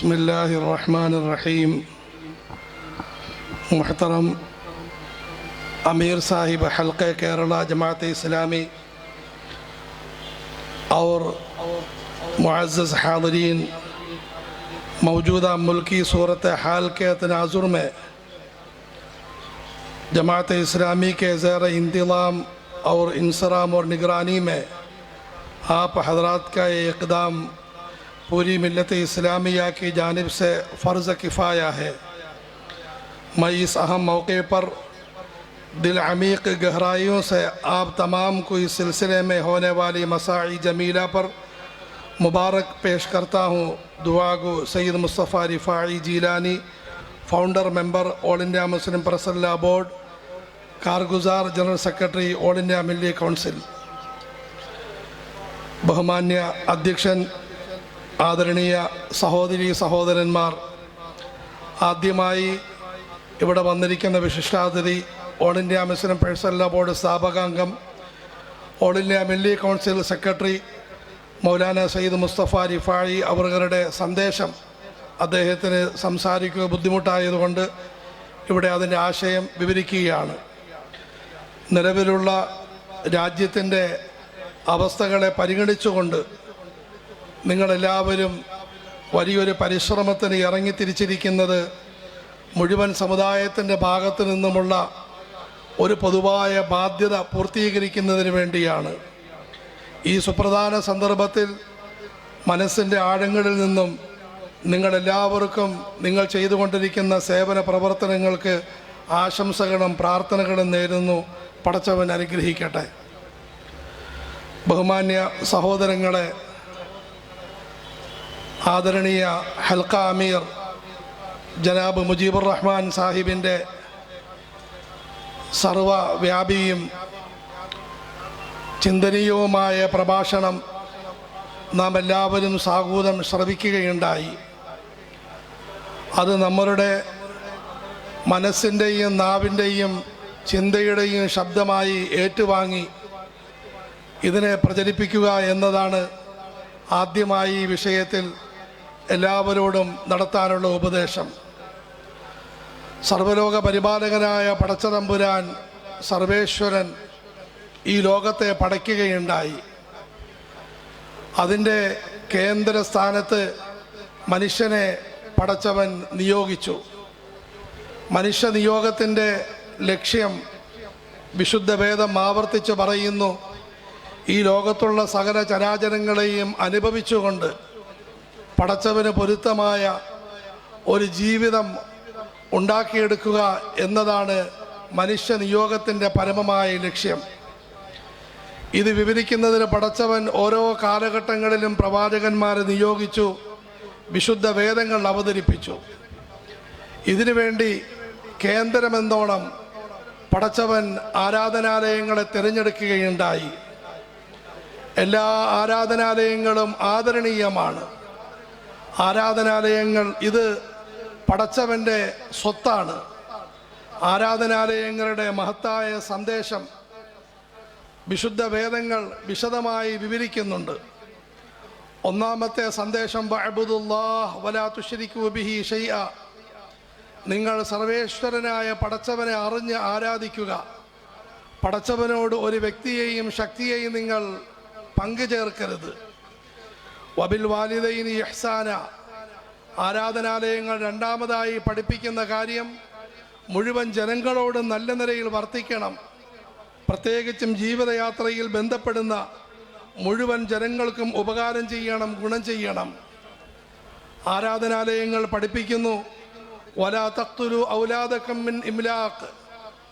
بسم الله الرحمن الرحیم محترم امیر صاحب حلقہ کیرلا جماعت اسلامی اور معزز حاضرین، موجودہ ملکی صورت حال کے تناظر میں جماعت اسلامی کے زیر انتظام اور انصرام اور نگرانی میں آپ حضرات کا یہ اقدام پوری ملت اسلامیہ کی جانب سے فرض کفایہ ہے۔ میں اس اہم موقع پر دل عمیق گہرائیوں سے آپ تمام کو اس سلسلے میں ہونے والی مساعی جمیلہ پر مبارک پیش کرتا ہوں۔ دعا گو سید مصطفیٰ رفاعی جیلانی، فاؤنڈر ممبر آل انڈیا مسلم پرسلہ بورڈ، کارگزار جنرل سیکرٹری آل انڈیا ملی کونسل۔ بہمانیہ ادھیکشن ആദരണീയ സഹോദരി സഹോദരന്മാർ ആദ്യമായി ഇവിടെ വന്നിരിക്കുന്ന വിശിഷ്ടാതിഥി all India Muslim personal board സ്ഥാപകാംഗം all India Milli council secretary Maulana Syed Mustafa Rifai അവരുടെ സന്ദേശം അദ്ദേഹത്തിന് സംസാരിക്കുക ബുദ്ധിമുട്ടായതുകൊണ്ട് ഇവിടെ അതിന്റെ ആശയം വിവരിക്കുകയാണ്. നിലവിലുള്ള രാജ്യത്തിന്റെ അവസ്ഥകളെ പരിഗണിച്ചുകൊണ്ട് നിങ്ങളെല്ലാവരും വലിയൊരു പരിശ്രമത്തിന് ഇറങ്ങി തിരിച്ചിരിക്കുന്നത് മുഴുവൻ സമുദായത്തിന്റെ ഭാഗത്തു നിന്നുമുള്ള ഒരു പൊതുവായ ബാധ്യത പൂർത്തീകരിക്കുന്നതിന് വേണ്ടിയാണ്. ഈ സുപ്രധാന സന്ദർഭത്തിൽ മനസ്സിന്റെ ആഴങ്ങളിൽ നിന്നും നിങ്ങളെല്ലാവർക്കും നിങ്ങൾ ചെയ്തുകൊണ്ടിരിക്കുന്ന സേവന പ്രവർത്തനങ്ങൾക്ക് ആശംസകളും പ്രാർത്ഥനകളും നേരുന്നു. പടച്ചവൻ അനുഗ്രഹിക്കട്ടെ. ബഹുമാന്യ സഹോദരങ്ങളെ ആദരണീയ ഹൽക്ക അമീർ ജനാബ് മുജീബുർ റഹ്മാൻ സാഹിബിന്റെ സർവവ്യാപിയും ചിന്തനീയവുമായ പ്രഭാഷണം നാം എല്ലാവരും സാഹൂതം ശ്രവിക്കുകയുണ്ടായി. അത് നമ്മളുടെ മനസ്സിന്റെയും നാവിന്റെയും ചിന്തയുടെയും ശബ്ദമായി ഏറ്റുവാങ്ങി ഇതിനെ പ്രചരിപ്പിക്കുക എന്നതാണ് ആദ്യമായി ഈ വിഷയത്തിൽ എല്ലാവരോടും നടത്താനുള്ള ഉപദേശം. സർവലോക പരിപാലകനായ പടച്ചതമ്പുരാൻ സർവേശ്വരൻ ഈ ലോകത്തെ പടയ്ക്കുകയുണ്ടായി. അതിന്റെ കേന്ദ്ര സ്ഥാനത്ത് മനുഷ്യനെ പടച്ചവൻ നിയോഗിച്ചു. മനുഷ്യ നിയോഗത്തിന്റെ ലക്ഷ്യം വിശുദ്ധ വേദം ആവർത്തിച്ച് പറയുന്നു ഈ ലോകത്തുള്ള സകല ചരാചരങ്ങളെയും അനുഭവിച്ചുകൊണ്ട് പടച്ചവന് പൊരുത്തമായ ഒരു ജീവിതം ഉണ്ടാക്കിയെടുക്കുക എന്നതാണ് മനുഷ്യ നിയോഗത്തിന്റെ പരമമായ ലക്ഷ്യം. ഇത് വിവരിക്കുന്നതിന് പടച്ചവൻ ഓരോ കാലഘട്ടങ്ങളിലും പ്രവാചകന്മാരെ നിയോഗിച്ചു വിശുദ്ധ വേദങ്ങൾ അവതരിപ്പിച്ചു. ഇതിനുവേണ്ടി കേന്ദ്രമെന്നോണം പടച്ചവൻ ആരാധനാലയങ്ങളെ തിരഞ്ഞെടുക്കുകയുണ്ടായി. എല്ലാ ആരാധനാലയങ്ങളും ആദരണീയമാണ്. ആരാധനാലയങ്ങൾ ഇത് പടച്ചവന്റെ സ്വത്താണ്. ആരാധനാലയങ്ങളുടെ മഹത്തായ സന്ദേശം വിശുദ്ധ വേദങ്ങൾ വിശദമായി വിവരിക്കുന്നുണ്ട്. ഒന്നാമത്തെ സന്ദേശം ബിഹി നിങ്ങൾ സർവേശ്വരനായ പടച്ചവനെ അറിഞ്ഞ് ആരാധിക്കുക. പടച്ചവനോട് ഒരു വ്യക്തിയെയും ശക്തിയെയും നിങ്ങൾ പങ്കുചേർക്കരുത്. വബിൽ വാലിദൈനി ഇഹ്സാന. ആരാധനാലയങ്ങൾ രണ്ടാമതായി പഠിപ്പിക്കുന്ന കാര്യം മുഴുവൻ ജനങ്ങളോട് നല്ല നിലയിൽ വർത്തിക്കണം. പ്രത്യേകിച്ചും ജീവിതയാത്രയിൽ ബന്ധപ്പെടുന്ന മുഴുവൻ ജനങ്ങൾക്കും ഉപകാരം ചെയ്യണം ഗുണം ചെയ്യണം. ആരാധനാലയങ്ങൾ പഠിപ്പിക്കുന്നു. വലാ തക്തുലു ഔലാദക്കം മിൻ ഇംലാഖ്.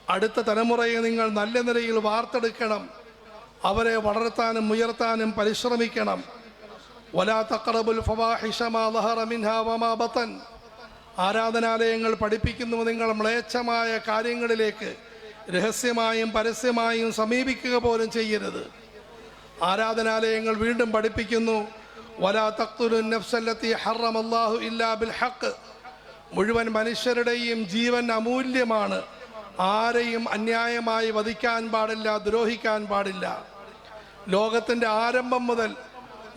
അടുത്ത തലമുറയെ നിങ്ങൾ നല്ല നിലയിൽ വാർത്തെടുക്കണം. അവരെ വളർത്താനും ഉയർത്താനും പരിശ്രമിക്കണം. വലാ تقربوا الفواحش ما ظهر منها وما بطن. ആരാധനാലയങ്ങൾ പഠിപ്പിക്കുന്നു നിങ്ങൾ മ്ലേച്ഛമായ കാര്യങ്ങളിലേക്ക് രഹസ്യമായും പരസ്യമായും സമീപിക്കുക പോലും ചെയ്യരുത്. ആരാധനാലയങ്ങൾ വീണ്ടും പഠിപ്പിക്കുന്നു വലാ തക്തുലു നഫ്സല്ലത്തി ഹറമല്ലാഹു ഇല്ലാ ബിൽ ഹക്ക് മുഴുവൻ മനുഷ്യരുടെയും ജീവൻ അമൂല്യമാണ്. ആരെയും അന്യായമായി വധിക്കാൻ പാടില്ല ദ്രോഹിക്കാൻ പാടില്ല. ലോകത്തിന്റെ ആരംഭം മുതൽ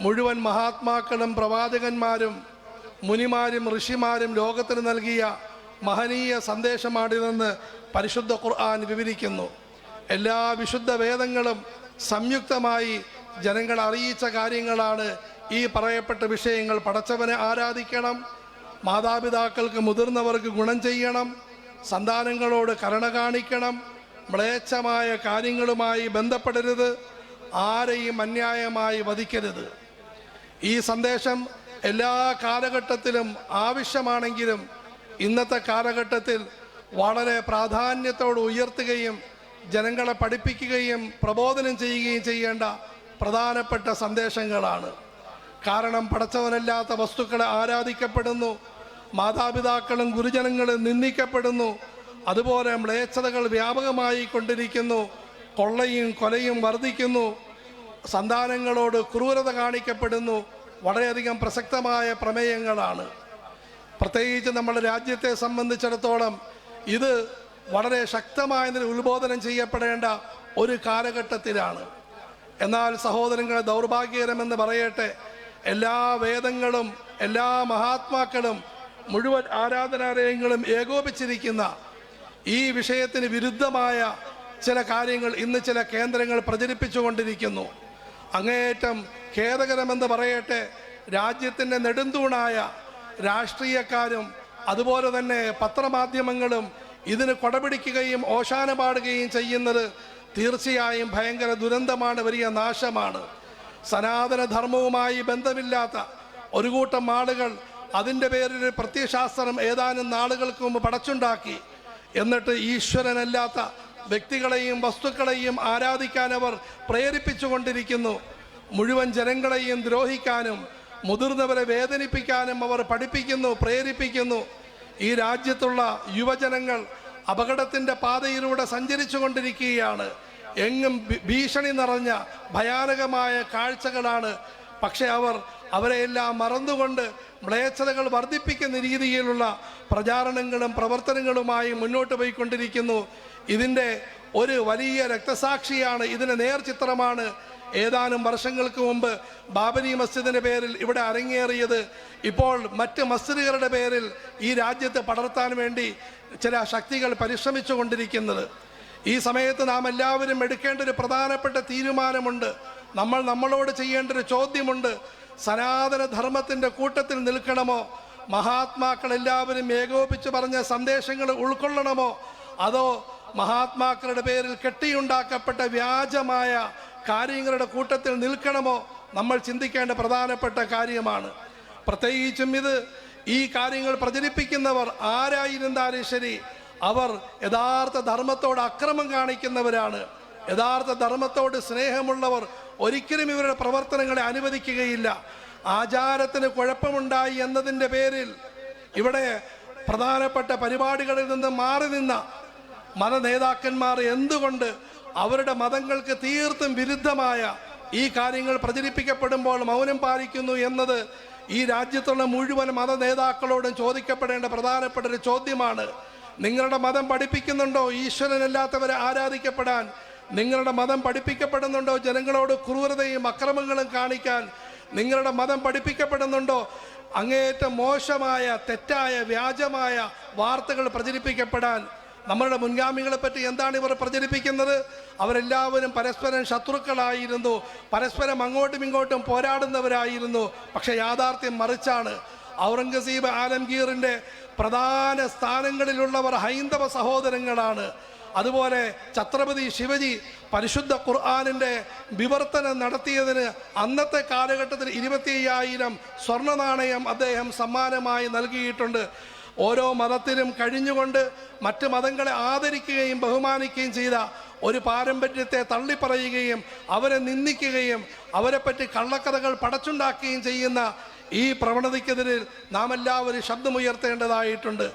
മുഴുവൻ മഹാത്മാക്കളും പ്രവാചകന്മാരും മുനിമാരും ഋഷിമാരും ലോകത്തിന് നൽകിയ മഹനീയ സന്ദേശമാണിതെന്ന് പരിശുദ്ധ ഖുർആൻ വിവരിക്കുന്നു. എല്ലാ വിശുദ്ധ വേദങ്ങളും സംയുക്തമായി ജനങ്ങൾ അറിയിച്ച കാര്യങ്ങളാണ് ഈ പറയപ്പെട്ട വിഷയങ്ങൾ. പടച്ചവനെ ആരാധിക്കണം മാതാപിതാക്കൾക്ക് മുതിർന്നവർക്ക് ഗുണം ചെയ്യണം സന്താനങ്ങളോട് കരുണ കാണിക്കണം മ്ലേച്ഛമായ കാര്യങ്ങളുമായി ബന്ധപ്പെടരുത് ആരെയും അന്യായമായി വധിക്കരുത്. ഈ സന്ദേശം എല്ലാ കാലഘട്ടത്തിലും ആവശ്യമാണെങ്കിലും ഇന്നത്തെ കാലഘട്ടത്തിൽ വളരെ പ്രാധാന്യത്തോട് ഉയർത്തുകയും ജനങ്ങളെ പഠിപ്പിക്കുകയും പ്രബോധനം ചെയ്യുകയും ചെയ്യേണ്ട പ്രധാനപ്പെട്ട സന്ദേശങ്ങളാണ്. കാരണം പടച്ചവനല്ലാത്ത വസ്തുക്കളെ ആരാധിക്കപ്പെടുന്നു മാതാപിതാക്കളും ഗുരുജനങ്ങളും നിന്ദിക്കപ്പെടുന്നു അതുപോലെ മ്ലേച്ഛതകൾ വ്യാപകമായി കൊണ്ടിരിക്കുന്നു കൊള്ളയും കൊലയും വർദ്ധിക്കുന്നു സന്താനങ്ങളോട് ക്രൂരത കാണിക്കപ്പെടുന്നു. വളരെയധികം പ്രസക്തമായ പ്രമേയങ്ങളാണ്. പ്രത്യേകിച്ച് നമ്മുടെ രാജ്യത്തെ സംബന്ധിച്ചിടത്തോളം ഇത് വളരെ ശക്തമായ ഉത്ബോധനം ചെയ്യപ്പെടേണ്ട ഒരു കാലഘട്ടത്തിലാണ്. എന്നാൽ സഹോദരങ്ങളെ ദൗർഭാഗ്യകരമെന്ന് പറയട്ടെ എല്ലാ വേദങ്ങളും എല്ലാ മഹാത്മാക്കളും മുഴുവൻ ആരാധനാലയങ്ങളും ഏകോപിച്ചിരിക്കുന്ന ഈ വിഷയത്തിന് വിരുദ്ധമായ ചില കാര്യങ്ങൾ ഇന്ന് ചില കേന്ദ്രങ്ങൾ പ്രചരിപ്പിച്ചുകൊണ്ടിരിക്കുന്നു. അങ്ങേയറ്റം ഖേദകരമെന്ന് പറയട്ടെ രാജ്യത്തിന്റെ നെടുന്തൂണായ രാഷ്ട്രീയക്കാരും അതുപോലെ തന്നെ പത്രമാധ്യമങ്ങളും ഇതിന് കൊടപിടിക്കുകയും ഓശാന പാടുകയും ചെയ്യുന്നത് തീർച്ചയായും ഭയങ്കര ദുരന്തമാണ് വലിയ നാശമാണ്. സനാതന ധർമ്മവുമായി ബന്ധമില്ലാത്ത ഒരു കൂട്ടം ആളുകൾ അതിന്റെ പേരിൽ പ്രത്യശാസ്ത്രം ഏതാനും നാളുകൾക്ക് മുമ്പ് പടച്ചുണ്ടാക്കി. എന്നിട്ട് ഈശ്വരനല്ലാത്ത വ്യക്തികളെയും വസ്തുക്കളെയും ആരാധിക്കാൻ അവർ പ്രേരിപ്പിച്ചുകൊണ്ടിരിക്കുന്നു. മുഴുവൻ ജനങ്ങളെയും ദ്രോഹിക്കാനും മുതിർന്നവരെ വേദനിപ്പിക്കാനും അവർ പഠിപ്പിക്കുന്നു പ്രേരിപ്പിക്കുന്നു. ഈ രാജ്യത്തുള്ള യുവജനങ്ങൾ അപകടത്തിന്റെ പാതയിലൂടെ സഞ്ചരിച്ചു കൊണ്ടിരിക്കുകയാണ് എങ്ങും ഭീഷണി നിറഞ്ഞ ഭയാനകമായ കാഴ്ചകളാണ്. പക്ഷെ അവർ അവരെയെല്ലാം മറന്നുകൊണ്ട് മ്ലേച്ഛതകൾ വർദ്ധിപ്പിക്കുന്ന രീതിയിലുള്ള പ്രചാരണങ്ങളും പ്രവർത്തനങ്ങളുമായി മുന്നോട്ട് പോയിക്കൊണ്ടിരിക്കുന്നു. ഇതിന്റെ ഒരു വലിയ രക്തസാക്ഷിയാണ് ഇതിന് നേർചിത്രമാണ് ഏതാനും വർഷങ്ങൾക്ക് മുമ്പ് ബാബരി മസ്ജിദിന്റെ പേരിൽ ഇവിടെ അരങ്ങേറിയത്. ഇപ്പോൾ മറ്റ് മസ്ജിദുകളുടെ പേരിൽ ഈ രാജ്യത്ത് പടർത്താൻ വേണ്ടി ചില ശക്തികൾ പരിശ്രമിച്ചു കൊണ്ടിരിക്കുന്നത് ഈ സമയത്ത് നാം എല്ലാവരും എടുക്കേണ്ട ഒരു പ്രധാനപ്പെട്ട തീരുമാനമുണ്ട്. നമ്മൾ നമ്മളോട് ചെയ്യേണ്ട ഒരു ചോദ്യമുണ്ട്. സനാതന ധർമ്മത്തിന്റെ കൂട്ടത്തിൽ നിൽക്കണമോ? മഹാത്മാക്കൾ എല്ലാവരും ഏകോപിച്ച് പറഞ്ഞ സന്ദേശങ്ങൾ ഉൾക്കൊള്ളണമോ? അതോ മഹാത്മാക്കളുടെ പേരിൽ കെട്ടിയുണ്ടാക്കപ്പെട്ട വ്യാജമായ കാര്യങ്ങളുടെ കൂട്ടത്തിൽ നിൽക്കണമോ? നമ്മൾ ചിന്തിക്കേണ്ട പ്രധാനപ്പെട്ട കാര്യമാണ്. പ്രത്യേകിച്ചും ഇത് ഈ കാര്യങ്ങൾ പ്രചരിപ്പിക്കുന്നവർ ആരായിരുന്നാലും ശരി അവർ യഥാർത്ഥ ധർമ്മത്തോട് അക്രമം കാണിക്കുന്നവരാണ്. യഥാർത്ഥ ധർമ്മത്തോട് സ്നേഹമുള്ളവർ ഒരിക്കലും ഇവരുടെ പ്രവർത്തനങ്ങളെ അനുവദിക്കുകയില്ല. ആചാരത്തിന് കുഴപ്പമുണ്ടായി എന്നതിന്റെ പേരിൽ ഇവിടെ പ്രധാനപ്പെട്ട പരിപാടികളിൽ നിന്ന് മാറി നിന്ന മത നേതാക്കന്മാർ എന്തുകൊണ്ട് അവരുടെ മതങ്ങൾക്ക് തീർത്തും വിരുദ്ധമായ ഈ കാര്യങ്ങൾ പ്രചരിപ്പിക്കപ്പെടുമ്പോൾ മൗനം പാലിക്കുന്നു എന്നത് ഈ രാജ്യത്തുള്ള മുഴുവൻ മത നേതാക്കളോടും ചോദിക്കപ്പെടേണ്ട പ്രധാനപ്പെട്ട ഒരു ചോദ്യമാണ്. നിങ്ങളുടെ മതം പഠിപ്പിക്കുന്നുണ്ടോ? ഈശ്വരനല്ലാത്തവരെ ആരാധിക്കപ്പെടാൻ നിങ്ങളുടെ മതം പഠിപ്പിക്കപ്പെടുന്നുണ്ടോ? ജനങ്ങളോട് ക്രൂരതയും അക്രമങ്ങളും കാണിക്കാൻ നിങ്ങളുടെ മതം പഠിപ്പിക്കപ്പെടുന്നുണ്ടോ? അങ്ങേയറ്റം മോശമായ തെറ്റായ വ്യാജമായ വാർത്തകൾ പ്രചരിപ്പിക്കപ്പെടാൻ നമ്മളുടെ മുൻഗാമികളെ പറ്റി എന്താണ് ഇവർ പ്രചരിപ്പിക്കുന്നത്? അവരെല്ലാവരും പരസ്പരം ശത്രുക്കളായിരുന്നു. പരസ്പരം അങ്ങോട്ടും ഇങ്ങോട്ടും പോരാടുന്നവരായിരുന്നു. പക്ഷേ യാഥാർത്ഥ്യം മറിച്ചാണ്. ഔറംഗസീബ് ആലംഗീറിന്റെ പ്രധാന സ്ഥാനങ്ങളിലുള്ളവർ ഹൈന്ദവ സഹോദരങ്ങളാണ്. അതുപോലെ ഛത്രപതി ശിവജി പരിശുദ്ധ ഖുർആാനിന്റെ വിവർത്തനം നടത്തിയതിന് അന്നത്തെ കാലഘട്ടത്തിൽ ഇരുപത്തി അയ്യായിരം സ്വർണ നാണയം അദ്ദേഹം സമ്മാനമായി നൽകിയിട്ടുണ്ട്. ഓരോ മതത്തിലും കഴിഞ്ഞുകൊണ്ട് മറ്റ് മതങ്ങളെ ആദരിക്കുകയും ബഹുമാനിക്കുകയും ചെയ്ത ഒരു പാരമ്പര്യത്തെ തള്ളിപ്പറയുകയും അവരെ നിന്ദിക്കുകയും അവരെപ്പറ്റി കള്ളക്കഥകൾ പടച്ചുണ്ടാക്കുകയും ചെയ്യുന്ന ഈ പ്രവണതയ്ക്കെതിരെ നാം എല്ലാവരും ശബ്ദമുയർത്തേണ്ടതായിട്ടുണ്ട്.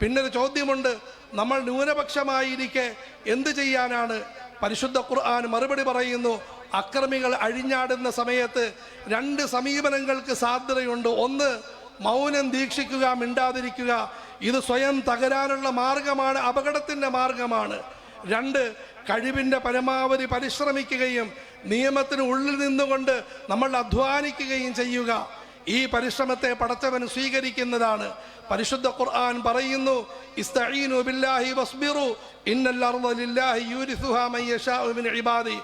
പിന്നൊരു ചോദ്യമുണ്ട്. നമ്മൾ ന്യൂനപക്ഷമായിരിക്കെ എന്ത് ചെയ്യാനാണ്? പരിശുദ്ധ ഖുർആൻ മറുപടി പറയുന്നു അക്രമികൾ അഴിഞ്ഞാടുന്ന സമയത്ത് രണ്ട് സമീപനങ്ങൾക്ക് സാധ്യതയുണ്ട്. ഒന്ന് മൗനം ദീക്ഷിക്കുക മിണ്ടാതിരിക്കുക. ഇത് സ്വയം തകരാനുള്ള മാർഗമാണ് അപകടത്തിന്റെ മാർഗമാണ്. രണ്ട് കഴിവിന്റെ പരമാവധി പരിശ്രമിക്കുകയും നിയമത്തിന് ഉള്ളിൽ നിന്നുകൊണ്ട് നമ്മൾ അധ്വാനിക്കുകയും ചെയ്യുക. ഈ പരിശ്രമത്തെ പടച്ചവൻ സ്വീകരിക്കുന്നതാണ്. പരിശുദ്ധ ഖുർആൻ പറയുന്നു ഇസ്തഈനു ബില്ലാഹി വസ്ബിറു ഇന്നൽ ലില്ലാഹി യൂരിസുഹാ മൻ യശാഉ മിൻ ഇബാദി.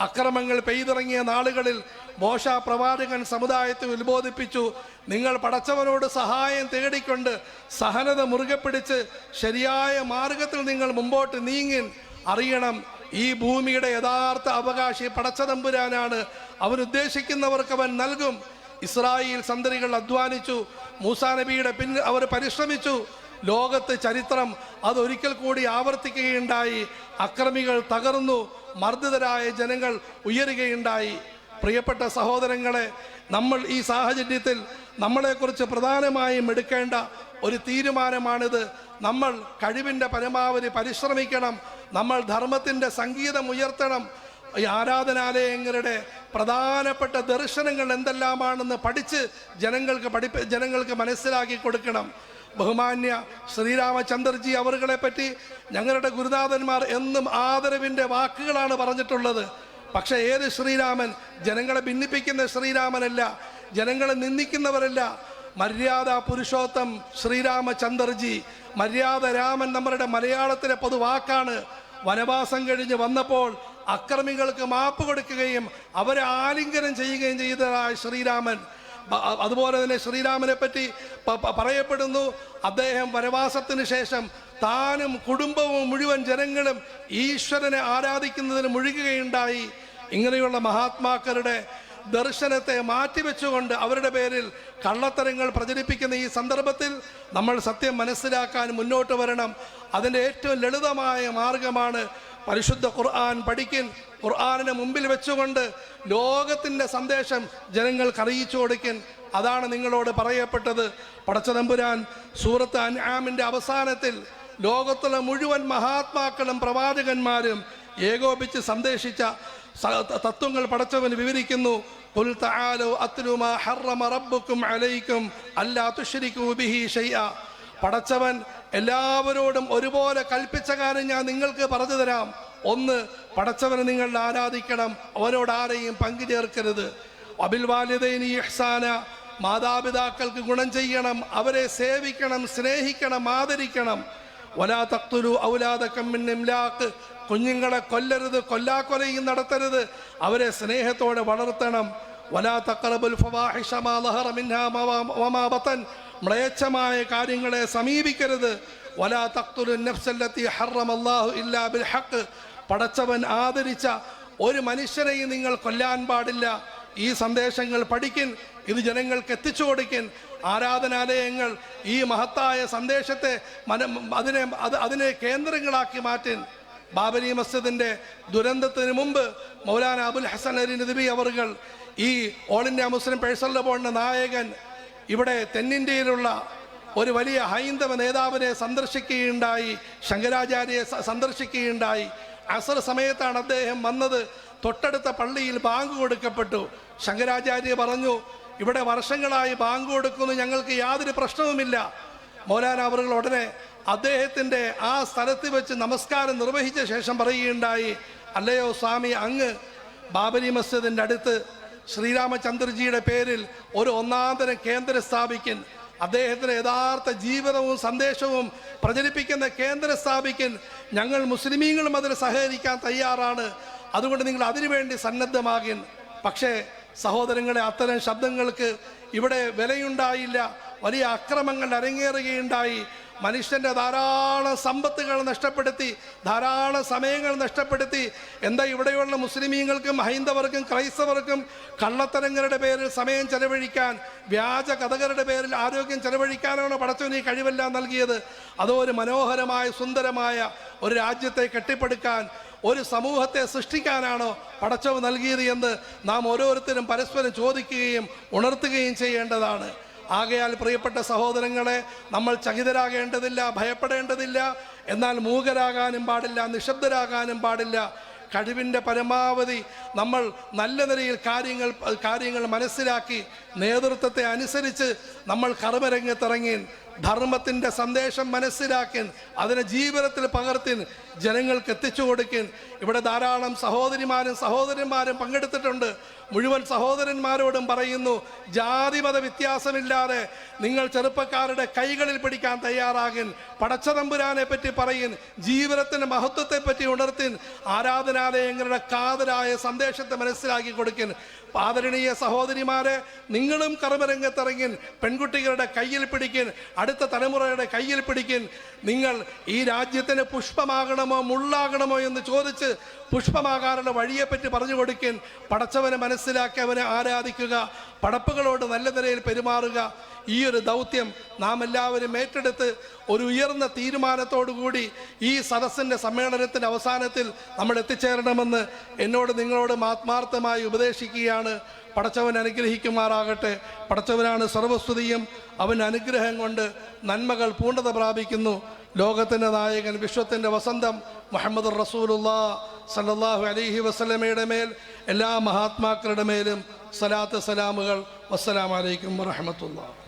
അക്രമങ്ങൾ പെയ്തിറങ്ങിയ നാളുകളിൽ മോശ പ്രവാചകൻ സമുദായത്തെ ഉത്ബോധിപ്പിച്ചു. നിങ്ങൾ പടച്ചവനോട് സഹായം തേടിക്കൊണ്ട് സഹനത മുറുകെ പിടിച്ച് ശരിയായ മാർഗത്തിൽ നിങ്ങൾ മുമ്പോട്ട് നീങ്ങി അറിയണം ഈ ഭൂമിയുടെ യഥാർത്ഥ അവകാശി പടച്ചതമ്പുരാനാണ്. അവൻ ഉദ്ദേശിക്കുന്നവർക്ക് അവൻ നൽകും. ഇസ്രായേൽ സന്തതികൾ അധ്വാനിച്ചു. മൂസാ നബിയുടെ പിൻ അവർ പരിശ്രമിച്ചു. ലോകത്തെ ചരിത്രം അതൊരിക്കൽ കൂടി ആവർത്തിക്കുകയുണ്ടായി. അക്രമികൾ തകർന്നു. മർദ്ദിതരായ ജനങ്ങൾ ഉയരുകയുണ്ടായി. പ്രിയപ്പെട്ട സഹോദരങ്ങളെ നമ്മൾ ഈ സാഹചര്യത്തിൽ നമ്മളെക്കുറിച്ച് പ്രധാനമായും എടുക്കേണ്ട ഒരു തീരുമാനമാണിത്. നമ്മൾ കഴിവിന്റെ പരമാവധി പരിശ്രമിക്കണം. നമ്മൾ ധർമ്മത്തിന്റെ സംഗീതം ഉയർത്തണം. ഈ ആരാധനാലയങ്ങളുടെ പ്രധാനപ്പെട്ട ദർശനങ്ങൾ എന്തെല്ലാമാണെന്ന് പഠിച്ച് ജനങ്ങൾക്ക് പഠിപ്പ ജനങ്ങൾക്ക് മനസ്സിലാക്കി കൊടുക്കണം. ബഹുമാന്യ ശ്രീരാമചന്ദ്രജി അവറുകളെ പറ്റി ഞങ്ങളുടെ ഗുരുനാഥന്മാർ എന്നും ആദരവിന്റെ വാക്കുകളാണ് പറഞ്ഞിട്ടുള്ളത്. പക്ഷേ ഏത് ശ്രീരാമൻ? ജനങ്ങളെ ഭിന്നിപ്പിക്കുന്ന ശ്രീരാമനല്ല ജനങ്ങളെ നിന്ദിക്കുന്നവരല്ല. മര്യാദ പുരുഷോത്തം ശ്രീരാമചന്ദ്രജി മര്യാദ രാമൻ നമ്മളുടെ മലയാളത്തിലെ പൊതുവാക്കാണ്. വനവാസം കഴിഞ്ഞ് വന്നപ്പോൾ അക്രമികൾക്ക് മാപ്പ് കൊടുക്കുകയും അവരെ ആലിംഗനം ചെയ്യുകയും ചെയ്തതായ ശ്രീരാമൻ. അതുപോലെ തന്നെ ശ്രീരാമനെ പറ്റി പറയപ്പെടുന്നു. അദ്ദേഹം വനവാസത്തിന് ശേഷം താനും കുടുംബവും മുഴുവൻ ജനങ്ങളും ഈശ്വരനെ ആരാധിക്കുന്നതിന് മുഴുകുകയുണ്ടായി. ഇങ്ങനെയുള്ള മഹാത്മാക്കളുടെ ദർശനത്തെ മാറ്റിവെച്ചുകൊണ്ട് അവരുടെ പേരിൽ കള്ളത്തരങ്ങൾ പ്രചരിപ്പിക്കുന്ന ഈ സന്ദർഭത്തിൽ നമ്മൾ സത്യം മനസ്സിലാക്കാൻ മുന്നോട്ട് വരണം. അതിന്റെ ഏറ്റവും ലളിതമായ മാർഗമാണ് പരിശുദ്ധ ഖുർആൻ പഠിക്കൻ. ഖുർആാനിനെ മുമ്പിൽ വെച്ചുകൊണ്ട് ലോകത്തിന്റെ സന്ദേശം ജനങ്ങൾക്ക് അറിയിച്ചു കൊടുക്കൻ. അതാണ് നിങ്ങളോട് പറയപ്പെട്ടത്. പടച്ചതമ്പുരാൻ സൂറത്ത് അൻആമിന്റെ അവസാനത്തിൽ ലോകത്തുള്ള മുഴുവൻ മഹാത്മാക്കളും പ്രവാചകന്മാരും ഏകോപിച്ച് സന്ദേശിച്ച തത്വങ്ങൾ പടച്ചവൻ വിവരിക്കുന്നു. "ഖുൽ തആലൂ അത്ലു മാ ഹറമ റബ്ബുക്കും അലൈക്കും അല്ലാ തുശ്രികൂ ബിഹി ഷൈഅ." പടച്ചവൻ എല്ലാവരോടും ഒരുപോലെ കൽപ്പിച്ച കാര്യം ഞാൻ നിങ്ങൾക്ക് പറഞ്ഞു തരാം. ഒന്ന് പടച്ചവനെ നിങ്ങൾ ആരാധിക്കണം. അവനോട് ആരെയും പങ്കു ചേർക്കരുത്. അബിൽ വാലിദൈനി ഇഹ്സാന മാതാപിതാക്കൾക്ക് ഗുണം ചെയ്യണം. അവരെ സേവിക്കണം സ്നേഹിക്കണം ആദരിക്കണം. വലാ തക്തുലു ഔലാദക്കം മിൻ ഇംലാഖ്. കുഞ്ഞുങ്ങളെ കൊല്ലരുത് കൊല്ലാക്കൊലയും നടത്തരുത്. അവരെ സ്നേഹത്തോടെ വളർത്തണം. വലാ തക്കറബുൽ ഫവാഹിഷ മാ ലഹറ മിൻഹാ മ്ലേച്ഛമായ കാര്യങ്ങളെ സമീപിക്കരുത്. വലാ തഖ്തുലു നഫ്സല്ലത്തി ഇല്ലാ ബിൽ ഹഖ് പടച്ചവൻ ആദരിച്ച ഒരു മനുഷ്യനെയും നിങ്ങൾ കൊല്ലാൻ പാടില്ല. ഈ സന്ദേശങ്ങൾ പഠിക്കൻ ഇത് ജനങ്ങൾക്ക് എത്തിച്ചു കൊടുക്കൻ. ആരാധനാലയങ്ങൾ ഈ മഹത്തായ സന്ദേശത്തെ മന അതിനെ അത് അതിനെ കേന്ദ്രങ്ങളാക്കി മാറ്റൻ. ബാബരി മസ്ജിദിന്റെ ദുരന്തത്തിന് മുമ്പ് മൗലാന അബുൽ ഹസൻ അലി നദബി അവർ ഈ ഓൾ ഇന്ത്യ മുസ്ലിം പേഴ്സണൽ ബോർഡിന്റെ നായകൻ ഇവിടെ തെന്നിന്ത്യയിലുള്ള ഒരു വലിയ ഹൈന്ദവ നേതാവിനെ സന്ദർശിക്കുകയുണ്ടായി ശങ്കരാചാര്യയെ സന്ദർശിക്കുകയുണ്ടായി. അസർ സമയത്താണ് അദ്ദേഹം വന്നത്. തൊട്ടടുത്ത പള്ളിയിൽ ബാങ്ക് കൊടുക്കപ്പെട്ടു. ശങ്കരാചാര്യ പറഞ്ഞു ഇവിടെ വർഷങ്ങളായി ബാങ്ക് കൊടുക്കുന്നു ഞങ്ങൾക്ക് യാതൊരു പ്രശ്നവുമില്ല. മൗലാന അവറുകൾ ഉടനെ അദ്ദേഹത്തിന്റെ ആ സ്ഥലത്ത് വെച്ച് നമസ്കാരം നിർവഹിച്ച ശേഷം പറയുകയുണ്ടായി അല്ലയോ സ്വാമി അങ്ങ് ബാബരി മസ്ജിദിന്റെ അടുത്ത് ശ്രീരാമചന്ദ്രജിയുടെ പേരിൽ ഒരു ഒന്നാന്തരം കേന്ദ്രം സ്ഥാപിക്കൻ അദ്ദേഹത്തിന് യഥാർത്ഥ ജീവിതവും സന്ദേശവും പ്രചരിപ്പിക്കുന്ന കേന്ദ്രം സ്ഥാപിക്കൻ ഞങ്ങൾ മുസ്ലിമീങ്ങളും അതിന് സഹകരിക്കാൻ തയ്യാറാണ്. അതുകൊണ്ട് നിങ്ങൾ അതിനുവേണ്ടി സന്നദ്ധമാകിൻ. പക്ഷേ സഹോദരങ്ങളെ അത്തരം ശബ്ദങ്ങൾക്ക് ഇവിടെ വിലയുണ്ടായില്ല. വലിയ അക്രമങ്ങൾ അരങ്ങേറുകയുണ്ടായി. മനുഷ്യന്റെ ധാരാളം സമ്പത്തുകൾ നഷ്ടപ്പെടുത്തി ധാരാളം സമയങ്ങൾ നഷ്ടപ്പെടുത്തി. എന്താ ഇവിടെയുള്ള മുസ്ലിമീങ്ങൾക്കും ഹൈന്ദവർക്കും ക്രൈസ്തവർക്കും കള്ളത്തരങ്ങളുടെ പേരിൽ സമയം ചെലവഴിക്കാൻ വ്യാജ കഥകളുടെ പേരിൽ ആരോഗ്യം ചെലവഴിക്കാനാണോ പടച്ചവന് ഈ കഴിവെല്ലാം നൽകിയത്? അതോ ഒരു മനോഹരമായ സുന്ദരമായ ഒരു രാജ്യത്തെ കെട്ടിപ്പടുക്കാൻ ഒരു സമൂഹത്തെ സൃഷ്ടിക്കാനാണോ പടച്ചവ് നൽകിയത് എന്ന് നാം ഓരോരുത്തരും പരസ്പരം ചോദിക്കുകയും ഉണർത്തുകയും ചെയ്യേണ്ടതാണ്. ആകയാൽ പ്രിയപ്പെട്ട സഹോദരങ്ങളെ നമ്മൾ ചകിതരാകേണ്ടതില്ല ഭയപ്പെടേണ്ടതില്ല. എന്നാൽ മൂകരാകാനും പാടില്ല നിശബ്ദരാകാനും പാടില്ല. കഴിവിന്റെ പരമാവധി നമ്മൾ നല്ല നിലയിൽ കാര്യങ്ങൾ കാര്യങ്ങൾ മനസ്സിലാക്കി നേതൃത്വത്തെ അനുസരിച്ച് നമ്മൾ കർമ്മരംഗത്തിറങ്ങി ധർമ്മത്തിന്റെ സന്ദേശം മനസ്സിലാക്കി അതിനെ ജീവിതത്തിൽ പകർത്തി ജനങ്ങൾക്ക് എത്തിച്ചു കൊടുക്കി ഇവിടെ ധാരാളം സഹോദരിമാരും സഹോദരന്മാരും പങ്കെടുത്തിട്ടുണ്ട്. മുഴുവൻ സഹോദരന്മാരോടും പറയുന്നു ജാതിമത വ്യത്യാസമില്ലാതെ നിങ്ങൾ ചെറുപ്പക്കാരുടെ കൈകളിൽ പിടിക്കാൻ തയ്യാറാകിൻ. പടച്ചതമ്പുരാനെ പറ്റി പറയിൻ ജീവിതത്തിന്റെ മഹത്വത്തെ പറ്റി ഉണർത്തിൻ. ആരാധനാലയങ്ങളുടെ കാതലായ സന്ദേശത്തെ മനസ്സിലാക്കി കൊടുക്കിൻ. ആദരണീയ സഹോദരിമാരെ നിങ്ങളും കർമ്മരംഗത്തിറങ്ങിൻ പെൺകുട്ടികളുടെ കയ്യിൽ പിടിക്കിൻ അടുത്ത തലമുറയുടെ കയ്യിൽ പിടിക്കിൻ നിങ്ങൾ ഈ രാജ്യത്തിന് പുഷ്പമാകണമോ മുള്ളാകണമോ എന്ന് ചോദിച്ച് പുഷ്പമാകാനുള്ള വഴിയെപ്പറ്റി പറഞ്ഞു കൊടുക്കൽ പടച്ചവനെ മനസ്സിലാക്കി അവനെ ആരാധിക്കുക പടപ്പുകളോട് നല്ല നിലയിൽ പെരുമാറുക. ഈ ഒരു ദൗത്യം നാം എല്ലാവരും ഏറ്റെടുത്ത് ഒരു ഉയർന്ന തീരുമാനത്തോടുകൂടി ഈ സദസ്സിന്റെ സമ്മേളനത്തിന്റെ അവസാനത്തിൽ നമ്മൾ എത്തിച്ചേരണമെന്ന് എന്നോട് നിങ്ങളോട് ആത്മാർത്ഥമായി ഉപദേശിക്കുകയാണ്. പടച്ചവൻ അനുഗ്രഹിക്കുമാറാകട്ടെ. പടച്ചവനാണ് സർവസ്തുതിയും. അവൻ അനുഗ്രഹം കൊണ്ട് നന്മകൾ പൂർണത പ്രാപിക്കുന്നു. ലോകത്തിന്റെ നായകൻ വിശ്വത്തിന്റെ വസന്തം മുഹമ്മദ് റസൂലുള്ള സല്ലല്ലാഹു അലഹി വസ്ലമയുടെ മേൽ എല്ലാ മഹാത്മാക്കളുടെ മേലും സലാത്ത് സലാമുകൾ. വസ്സലാമലൈക്കും വറഹമത്തുള്ള.